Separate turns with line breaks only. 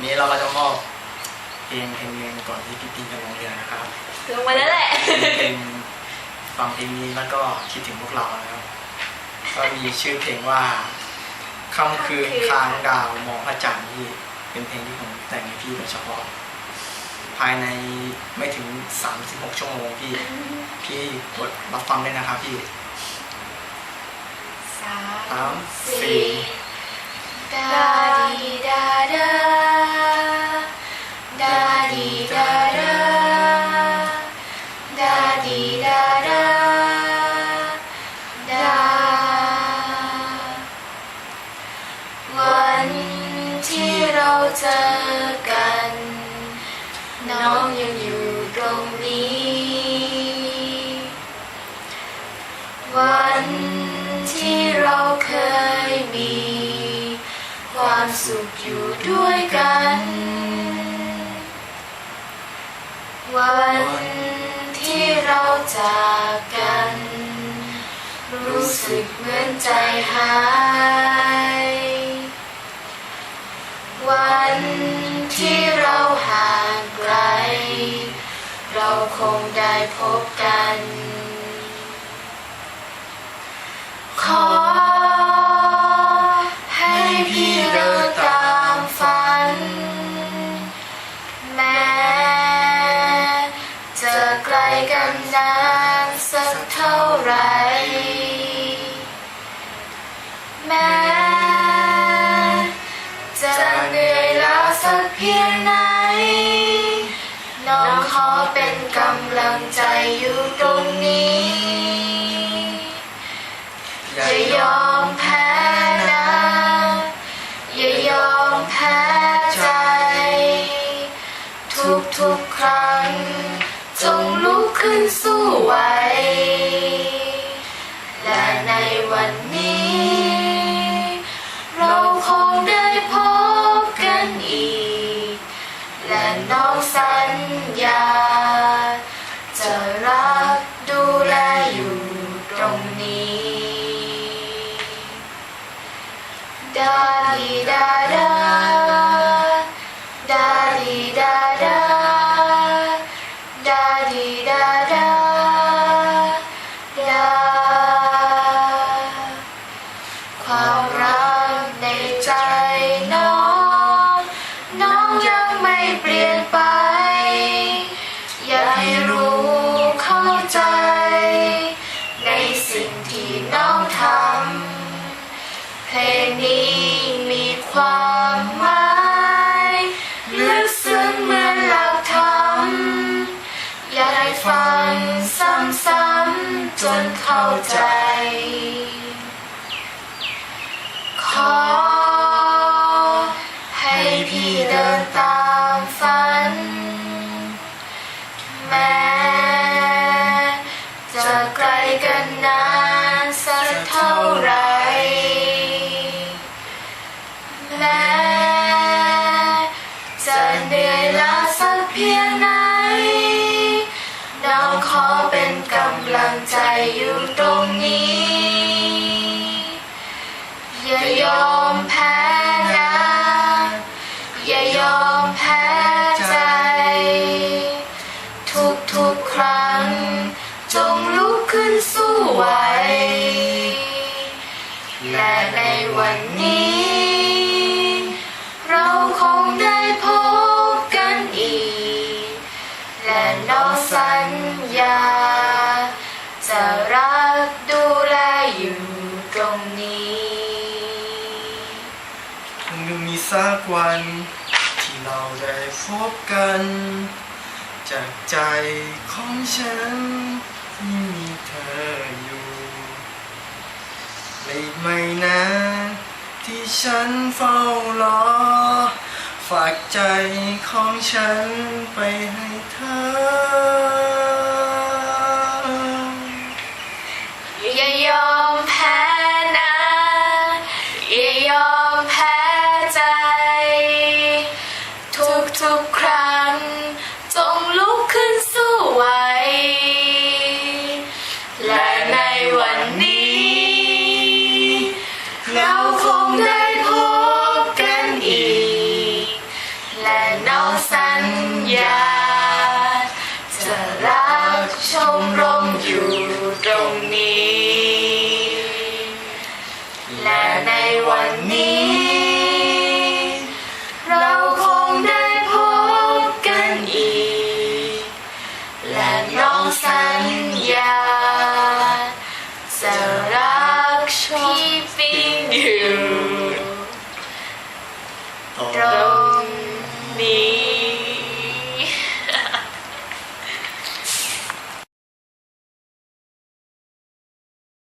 วันนี้เราก็จะมอบเพลงเพลงหนึ่งก่อนที่พี่ปีจะลงเรียนนะครับ
ลงมาแล้วแหละ
เพลงฟังเพลงนี้แล้วก็คิดถึงพวกเรานะครับก็มีชื่อเพลงว่าค่ำคืนทางดาวมองพระจันทร์ที่เป็นเพลงที่ผมแต่งให้พี่โดยเฉพาะ ภายในไม่ถึง 36 ชั่วโมงพี่ พี่กดรับฟังด้วยนะครับพี่
สา
สาม
ม
สี่
ดาดีดาดาดา อยู่ด้วยกัน วันที่เราจากกัน รู้สึกเหมือนใจหาย วันที่เราห่างไกล เราคงได้พบกัน ไกลกันนานสักเท่าไร แม้จะเหนื่อยล้าสักเพียงไหน น้องขอเป็นกำลังใจอยู่ตรงนี้อย่ายอม นสู้ไว้และในวันนี้ เราคงได้พบกันอีก และน้องสัญญา จะรักดูแลอยู่ตรงนี้ ดาดีดาดา ใจ ขอให้พี่เดินตามฝัน แม้จะไกลกันนานสักเท่าไรแม้จะเหนื่อยล้าสักเพียงไหนน้ ขอเป็นกำลังใจอยู่ตรงนี้ อย่ายอมแพ้นะ อย่ายอมแพ้ใจ ทุกทุกๆครั้ง จงลุกขึ้นสู้ไหวและในวันนี้ และน้องสัญญา จะรักดูแลอยู่ตรงนี้
คงมีสักวัน ที่เราได้พบกัน จากใจของฉันที่มีเธออยู่และอีกไม่นานที่ฉันเฝ้ารอ ฝากใจของฉันไปให้เธอ
อย่ายอมแพ้นะ อย่ายอมแพ้ใจ ทุกทุกครั้ง จงลุกขึ้นสู้ไว้ และในวันนี้ เราคงได้ ก